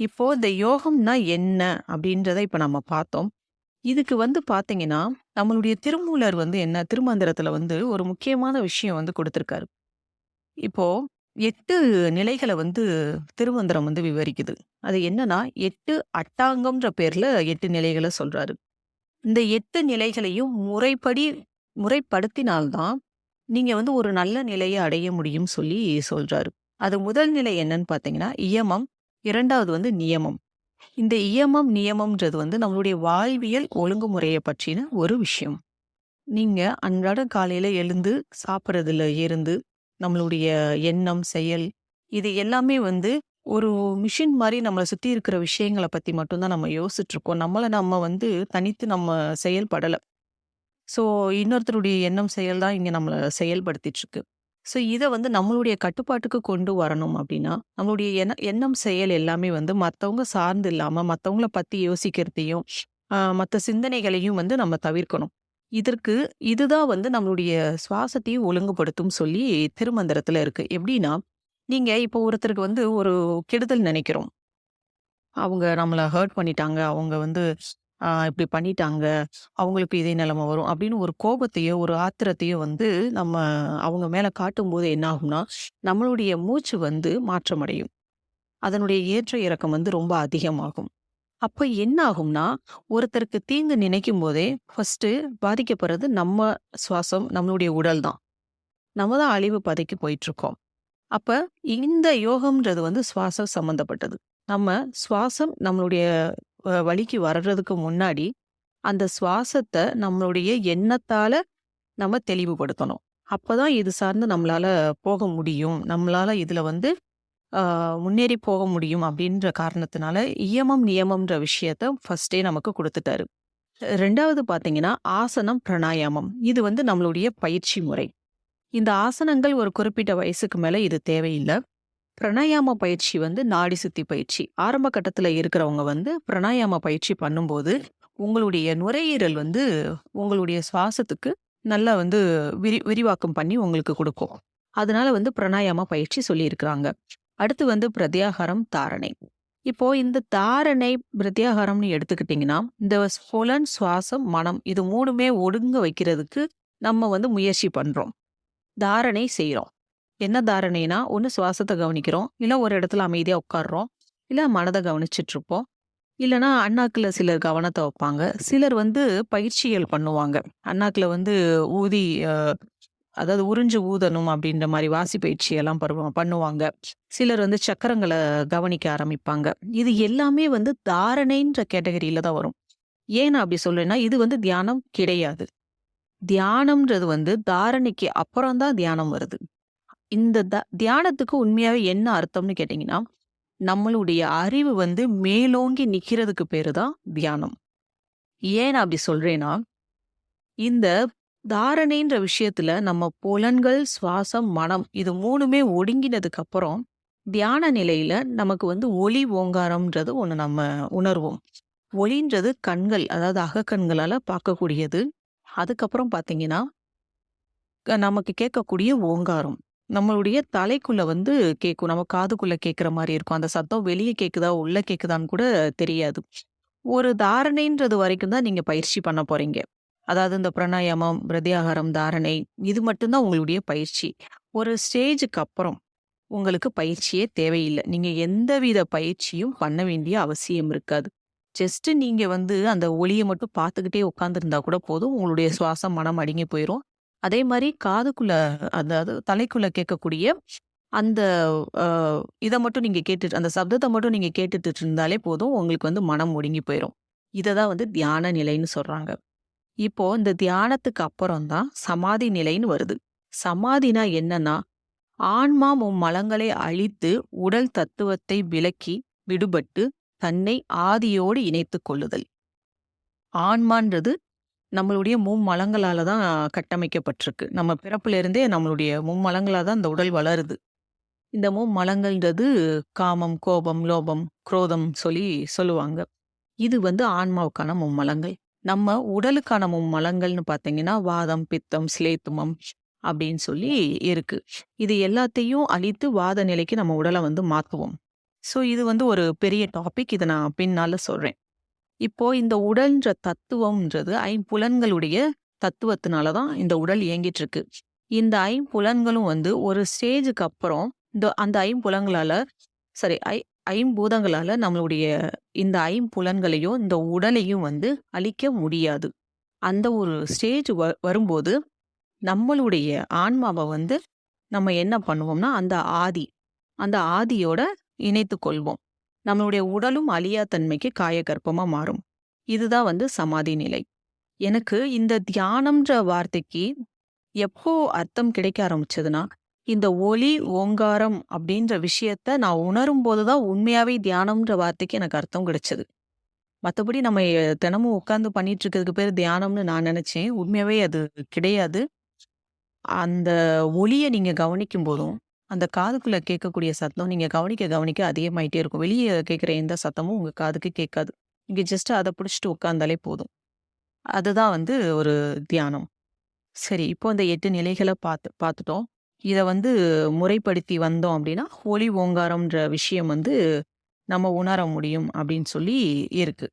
இப்போ இந்த யோகம்னா என்ன அப்படின்றத இப்ப நம்ம பார்த்தோம். இதுக்கு வந்து பார்த்தீங்கன்னா, நம்மளுடைய திருமூலர் வந்து என்ன திருமந்திரத்துல வந்து ஒரு முக்கியமான விஷயம் வந்து கொடுத்துருக்காரு இப்போ எட்டு நிலைகள வந்து திருமந்திரம் வந்து விவரிக்குது. அது என்னன்னா, எட்டு அட்டாங்கம்ன்ற பேர்ல எட்டு நிலைகள சொல்றாரு. இந்த எட்டு நிலைகளையும் முறைப்படி முறைப்படுத்தினால்தான் நீங்க வந்து ஒரு நல்ல நிலையை அடைய முடியும் சொல்லி சொல்றாரு. அது முதல் நிலை என்னன்னு பார்த்தீங்கன்னா, இயமம். இரண்டாவது வந்து நியமம். இந்த இயமம், நியமம்ன்றது வந்து நம்மளுடைய வாழ்வியல் ஒழுங்குமுறையை பற்றின ஒரு விஷயம். நீங்க அன்றாடம் காலையில எழுந்து சாப்பிடுறதுல இருந்து, நம்மளுடைய எண்ணம், செயல் இது எல்லாமே வந்து ஒரு மிஷின் மாதிரி நம்மள சுத்தி இருக்கிற விஷயங்கள பத்தி மட்டும் தான் நம்ம யோசிச்சுட்டு இருக்கோம். நம்மள நம்ம வந்து தனித்து நம்ம செயல்படல. ஸோ இன்னொருத்தருடைய எண்ணம், செயல் தான் இங்க நம்மள செயல்படுத்திட்டு இருக்கு. ஸோ இத வந்து நம்மளுடைய கட்டுப்பாட்டுக்கு கொண்டு வரணும் அப்படின்னா, நம்மளுடைய எண்ண எண்ணம், செயல் எல்லாமே வந்து மத்தவங்க சார்ந்து இல்லாம, மத்தவங்கள பத்தி யோசிக்கிறதையும், மற்ற மத்த சிந்தனைகளையும் வந்து நம்ம தவிர்க்கணும். இதற்கு இதுதான் வந்து நம்மளுடைய சுவாசத்தையும் ஒழுங்குபடுத்தும் சொல்லி திருமந்திரத்துல இருக்கு. எப்படின்னா, நீங்க இப்போ ஒருத்தருக்கு வந்து ஒரு கெடுதல் நினைக்கிறோம் அவங்க நம்மள ஹர்ட் பண்ணிட்டாங்க. அவங்க வந்து இப்படி பண்ணிட்டாங்க. அவங்களுக்கு இதே நிலைமை வரும். அப்படின்னு ஒரு கோபத்தையோ, ஒரு ஆத்திரத்தையோ வந்து நம்ம அவங்க மேலே காட்டும்போது என்ன ஆகும்னா, நம்மளுடைய மூச்சு வந்து மாற்றமடையும். அதனுடைய ஏற்ற இறக்கம் வந்து ரொம்ப அதிகமாகும். அப்போ என்ன ஆகும்னா, ஒருத்தருக்கு தீங்கு நினைக்கும் போதே ஃபர்ஸ்ட்டு பாதிக்கப்படுறது நம்ம சுவாசம், நம்மளுடைய உடல் தான். நம்ம தான் அழிவு பதைக்கு போயிட்டுருக்கோம். அப்ப இந்த யோகம்ன்றது வந்து சுவாசம் சம்மந்தப்பட்டது. நம்ம சுவாசம் நம்மளுடைய வழிக்கு வர்றதுக்கு முன்னாடி, அந்த சுவாசத்தை நம்மளுடைய எண்ணத்தால நம்ம தெளிவுபடுத்தணும். அப்பதான் இது சார்ந்து நம்மளால போக முடியும். நம்மளால இதுல வந்து முன்னேறி போக முடியும் அப்படின்ற காரணத்தினால, இயமம், நியமம்ன்ற விஷயத்த ஃபஸ்ட்டே நமக்கு கொடுத்துட்டாரு ரெண்டாவது பார்த்தீங்கன்னா, ஆசனம், பிராணாயாமம். இது வந்து நம்மளுடைய பயிற்சி முறை. இந்த ஆசனங்கள் ஒரு குறிப்பிட்ட வயசுக்கு மேல இது தேவையில்ல. பிரணாயாம பயிற்சி வந்து நாடி சுத்தி பயிற்சி. ஆரம்ப கட்டத்துல இருக்கிறவங்க வந்து பிரணாயாம பயிற்சி பண்ணும்போது, உங்களுடைய நுரையீரல் வந்து உங்களுடைய சுவாசத்துக்கு நல்லா வந்து விரி விரிவாக்கம் பண்ணி உங்களுக்கு கொடுக்கும் அதனால வந்து பிரணாயாம பயிற்சி சொல்லியிருக்கிறாங்க. அடுத்து வந்து பிரத்யாகாரம், தாரணை. இப்போ இந்த தாரணை, பிரத்யாகாரம்னு எடுத்துக்கிட்டிங்கன்னா இந்த ஸ் புலன், சுவாசம், மனம் இது மூணுமே ஒடுங்க வைக்கிறதுக்கு நம்ம வந்து முயற்சி பண்றோம். தாரணை செய்கிறோம் என்ன தாரணைனா, ஒண்ணு சுவாசத்தை கவனிக்கிறோம். இல்லை ஒரு இடத்துல அமைதியா உட்கார்றோம். இல்ல கவனிச்சிட்டு இருப்போம் இல்லன்னா அண்ணாக்குல சிலர் கவனத்தை வைப்பாங்க. சிலர் வந்து பயிற்சிகள் பண்ணுவாங்க. அண்ணாக்குல வந்து ஊதி அதாவது உறிஞ்சு ஊதணும் அப்படின்ற மாதிரி வாசி பயிற்சியெல்லாம் பருவ பண்ணுவாங்க. சிலர் வந்து சக்கரங்களை கவனிக்க ஆரம்பிப்பாங்க. இது எல்லாமே வந்து தாரணைன்ற கேட்டகரியில தான் வரும். ஏன் அப்படி சொல்றேன்னா, இது வந்து தியானம் கிடையாது. தியானம்ன்றது வந்து தாரணைக்கு அப்புறம் தான் தியானம் வருது. இந்த த தியானத்துக்கு உண்மையாவே என்ன அர்த்தம்னு கேட்டீங்கன்னா, நம்மளுடைய அறிவு வந்து மேலோங்கி நிக்கிறதுக்கு பேரு தான் தியானம். ஏன் அப்படி சொல்கிறேன்னா இந்த தாரணைன்ற விஷயத்துல நம்ம புலன்கள், சுவாசம், மனம் இது மூணுமே ஒடுங்கினதுக்கு அப்புறம், தியான நிலையில நமக்கு வந்து ஒளி ஓங்காரம்ன்றது ஒண்ணு நம்ம உணர்வோம். ஒளின்றது கண்கள், அதாவது அகக்கண்களால பார்க்கக்கூடியது. அதுக்கப்புறம் பார்த்தீங்கன்னா, நமக்கு கேட்கக்கூடிய ஓங்காரம். நம்மளுடைய தலைக்குள்ள வந்து கேட்கும். நம்ம காதுக்குள்ள கேட்குற மாதிரி இருக்கும். அந்த சத்தம் வெளிய கேட்குதா, உள்ள கேட்குதான்னு கூட தெரியாது. ஒரு தாரணைன்றது வரைக்கும் தான் நீங்க பயிற்சி பண்ண போறீங்க. அதாவது இந்த பிராணாயாமம், பிரதியாகாரம் தாரணை இது மட்டும் தான் உங்களுடைய பயிற்சி. ஒரு ஸ்டேஜுக்கு அப்புறம் உங்களுக்கு பயிற்சியே தேவையில்ல. நீங்க எந்தவித பயிற்சியும் பண்ண வேண்டிய அவசியம் இருக்காது. ஜஸ்ட் நீங்க வந்து அந்த ஒளிய மட்டும் பார்த்துக்கிட்டே உட்காந்துருந்தா கூட போதும். உங்களுடைய சுவாசம், மனம் அடங்கி போயிரும். அதே மாதிரி காதுக்குள்ள அதாவது தலைக்குள்ள கேட்கக்கூடிய அந்த இதை மட்டும் நீங்க கேட்டுட்டு அந்த சப்தத்தை மட்டும் நீங்க கேட்டுட்டு இருந்தாலே போதும். உங்களுக்கு வந்து மனம் ஒடுங்கி போயிரும். இதை தான் வந்து தியான நிலைன்னு சொல்றாங்க. இப்போ இந்த தியானத்துக்கு அப்புறம் தான் சமாதி நிலைன்னு வருது. சமாதினா என்னன்னா, ஆன்மா மும்மலங்களை அழித்து உடல் தத்துவத்தை விலக்கி விடுபட்டு தன்னை ஆதியோடு இணைத்துக் கொள்ளுதல். ஆன்மான்றது நம்மளுடைய மும்மலங்களால் தான் கட்டமைக்கப்பட்டிருக்கு. நம்ம பிறப்பிலிருந்தே நம்மளுடைய மும்மலங்களாக தான் இந்த உடல் வளருது. இந்த மும்மலங்கள்ன்றது காமம், கோபம், லோபம், குரோதம் சொல்லி சொல்லுவாங்க. இது வந்து ஆன்மாவுக்கான மும்மலங்கள். நம்ம உடலுக்கான மும்மலங்கள்னு பார்த்தீங்கன்னா, வாதம், பித்தம், சிலேத்துமம் அப்படின்னு சொல்லி இருக்கு. இது எல்லாத்தையும் அழித்து வாத நிலைக்கு நம்ம உடலை வந்து மாற்றுவோம் ஸோ இது வந்து ஒரு பெரிய டாபிக். இதை நான் பின்னால் சொல்கிறேன் இப்போ இந்த உடல்ன்ற தத்துவம்ன்றது ஐம்புலன்களுடைய தத்துவத்தினால தான் இந்த உடல் இயங்கிட்டு இருக்கு. இந்த ஐம்புலன்களும் வந்து ஒரு ஸ்டேஜுக்கு அப்புறம் இந்த அந்த ஐம்புலன்களால சாரி ஐ ஐம்பூதங்களால நம்மளுடைய இந்த ஐம்புலன்களையும், இந்த உடலையும் வந்து அழிக்க முடியாது. அந்த ஒரு ஸ்டேஜ் வ வரும்போது, நம்மளுடைய ஆன்மாவ வந்து நம்ம என்ன பண்ணுவோம்னா, அந்த ஆதி அந்த ஆதியோட இணைத்துக் கொள்வோம். நம்மளுடைய உடலும் அழியா தன்மைக்கு காயகற்பமா மாறும். இதுதான் வந்து சமாதி நிலை. எனக்கு இந்த தியானம்ன்ற வார்த்தைக்கு எப்போ அர்த்தம் கிடைக்க ஆரம்பிச்சதுன்னா, இந்த ஒலி, ஓங்காரம் அப்படின்ற விஷயத்த நான் உணரும் போது தான் உண்மையாவே தியானம்ன்ற வார்த்தைக்கு எனக்கு அர்த்தம் கிடைச்சது. மத்தபடி நம்ம தினமும் உட்கார்ந்து பண்ணிட்டு இருக்கிறதுக்கு பேரு தியானம்னு நான் நினைச்சேன் உண்மையாவே அது கிடையாது. அந்த ஒலிய நீங்க கவனிக்கும்போதும், அந்த காதுக்குள்ளே கேட்கக்கூடிய சத்தம் நீங்க கவனிக்க கவனிக்க அதிகமாயிட்டே இருக்கும். வெளியே கேட்குற எந்த சத்தமும் உங்க காதுக்கு கேட்காது. நீங்கள் ஜஸ்ட் அதை பிடிச்சிட்டு உட்காந்தாலே போதும். அதுதான் வந்து ஒரு தியானம். சரி, இப்போ அந்த எட்டு நிலைகளை பார்த்து பார்த்துட்டோம் இதை வந்து முறைப்படுத்தி வந்தோம் அப்படின்னா, ஒளி ஓங்காரம்ன்ற விஷயம் வந்து நம்ம உணர முடியும் அப்படின்னு சொல்லி இருக்கு.